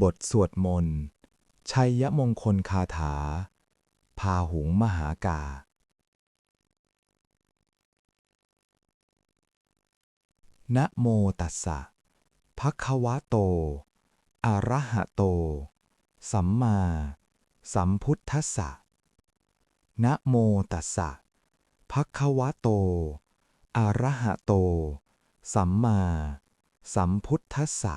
บทสวดมนต์ ชัยยมงคลคาถา พาหุงมหากา นะโมตัสสะภะคะวะโต อะระหะโต สัมมา สัมพุทธัสสะ นะโมตัสสะภะคะวะโต อะระหะโต สัมมา สัมพุทธัสสะ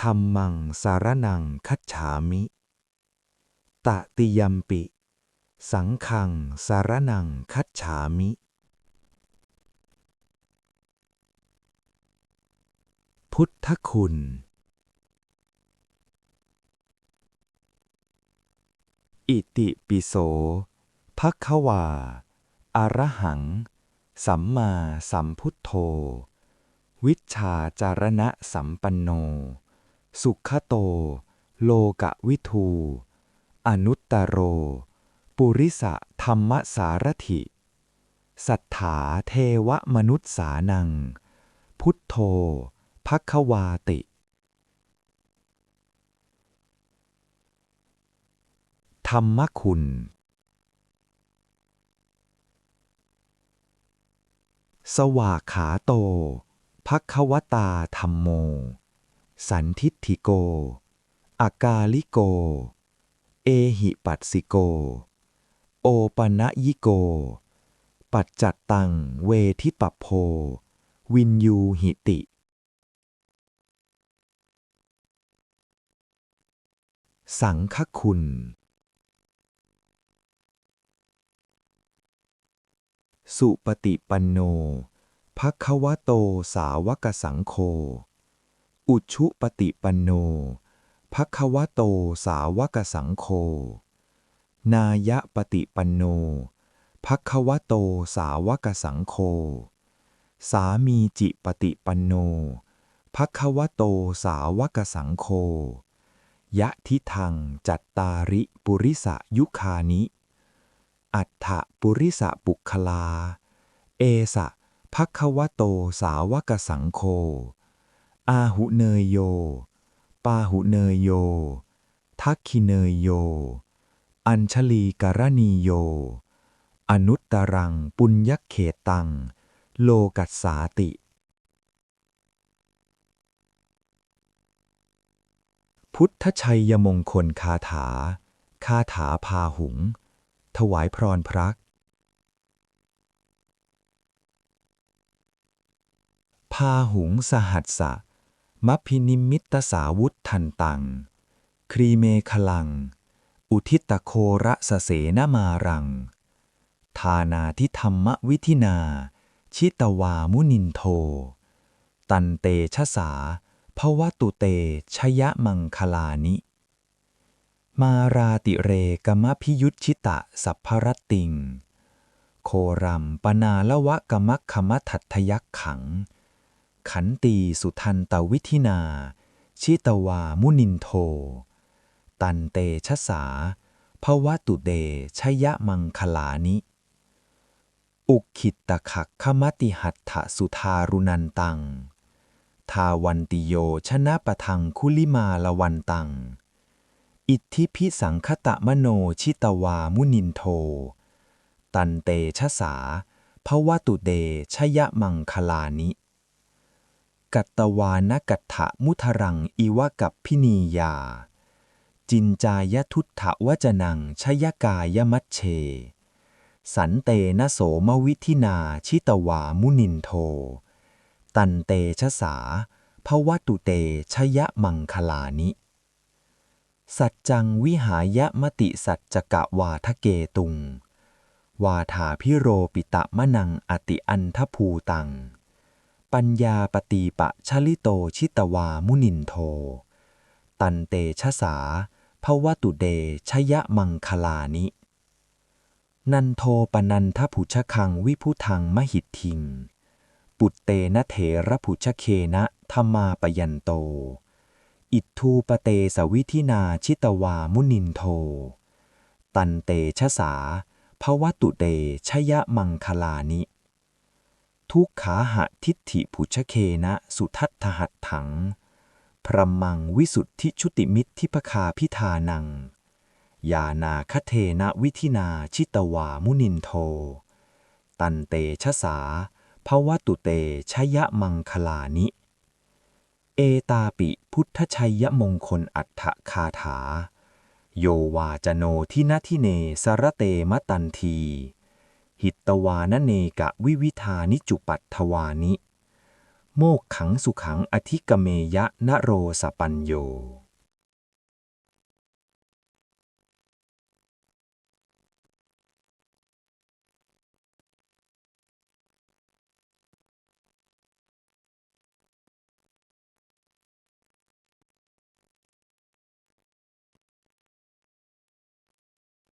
ธัมมังสารนังคัจฉามิ ตติยัมปิ สังฆังสารนังคัจฉามิ พุทธคุณ อิติปิโสภะคะวาอะรหัง สัมมาสัมพุทโธ วิชชาจารณะสัมปันโน สุขโต โลกะวิทู อนุตตโร ปุริสะธรรมสารถิ สัทธาเทวมนุษย์สานัง พุทโธภควาติ ธรรมคุณ สวากขาโตภควตาธรรมโม สันทิฏฐิโก อากาลิโก เอหิปัสสิโก โอปะนะยิโก ปัจจัตตังเวทิปปโพ วินยูหิติ สังฆคุณสุปฏิปันโนภควโตสาวกสังโฆ อุชุปฏิปันโนภควโตสาวกสังโฆ นายะปฏิปันโนภควโตสาวกสังโฆ สามีจิปฏิปันโนภควโตสาวกสังโฆ ยะทิทังจัตตาริปุริสยุคานิ อัฏฐปุริสปุคลา เอสะภควโตสาวกสังโฆ อาหุเนยโย ปาหุเนยโย ทักขิเนยโย อัญชลีกรณีโย อนุตตรังปุญญเขตัง โลกัสสาติ พุทธชัยยมงคลคาถา คาถาพาหุง ถวายพรพระพาหุงสหัสสะ มัพพินิมิตสาวุธทันตัง ครีเมคลัง อุทิตโคระสะเสนมารัง ทานาทิธรรมวิธินา ชิตวามุนินโท ตันเตชะสาภวตุเตชยมังคลานิ มาราติเรกมพิยุตชิตะสัพพรตติง โครัมปนาละวะกมักขมทัตทยักขัง ขันตีสุทันตวิธินา ชิตวามุนินโท ตันเตชะสาภวตุเตชยะมังคลานิ อุขิตตะขักขมติหัตถสุทารุนันตัง ทาวันติโยชนะปะทังคุลิมาละวันตัง อิทธิพิสังคตะมโนชิตวามุนินโท ตันเตชะสาภวตุเตชยะมังคลานิ กัตตวานกัตถะมุทรังอิวกับพินียา จินจายทุตถวจนังชยกายมัชเช สันเตนะโสมวิธินาชิตวามุนินโท ตันเตชะสาภวตุเตชยมังคลานิ สัจจังวิหายมติสัจจกะวาทะเกตุง วาถาพิโรปิตะมะนังอติอันทภูตัง ปัญญาปตีปะชลิโตชิตวามุนินโท ตันเตชะสาภวตุเดชยะมังคลานิ นันโทปนันทผุชคังวิพุทังมหิตทิง ปุตเตนะเถระผุชเคนะธรรมาปยันโต อิทูปเตสวิธินาชิตวามุนินโท ตันเตชะสาภวตุเตชยะมังคลานิ ทุกขาหะทิฏฐิผุชเคนะสุทัตถหัตถัง พรมังวิสุทธิชุติมิตรทิพคาพิธานัง ยานาคเทนะวิธินาชิตวามุนินโท ตันเตชะสาภวตุเตชยมังคลานิ เอตาปิพุทธชัยมงคลอัฏฐคาถา โยวาจโนทินทิเนสรเตมะตันที หิตตวานเนกะวิวิธานิจุปัตถวานิ โมกขังสุขังอธิกเมยะนโรสปัญโย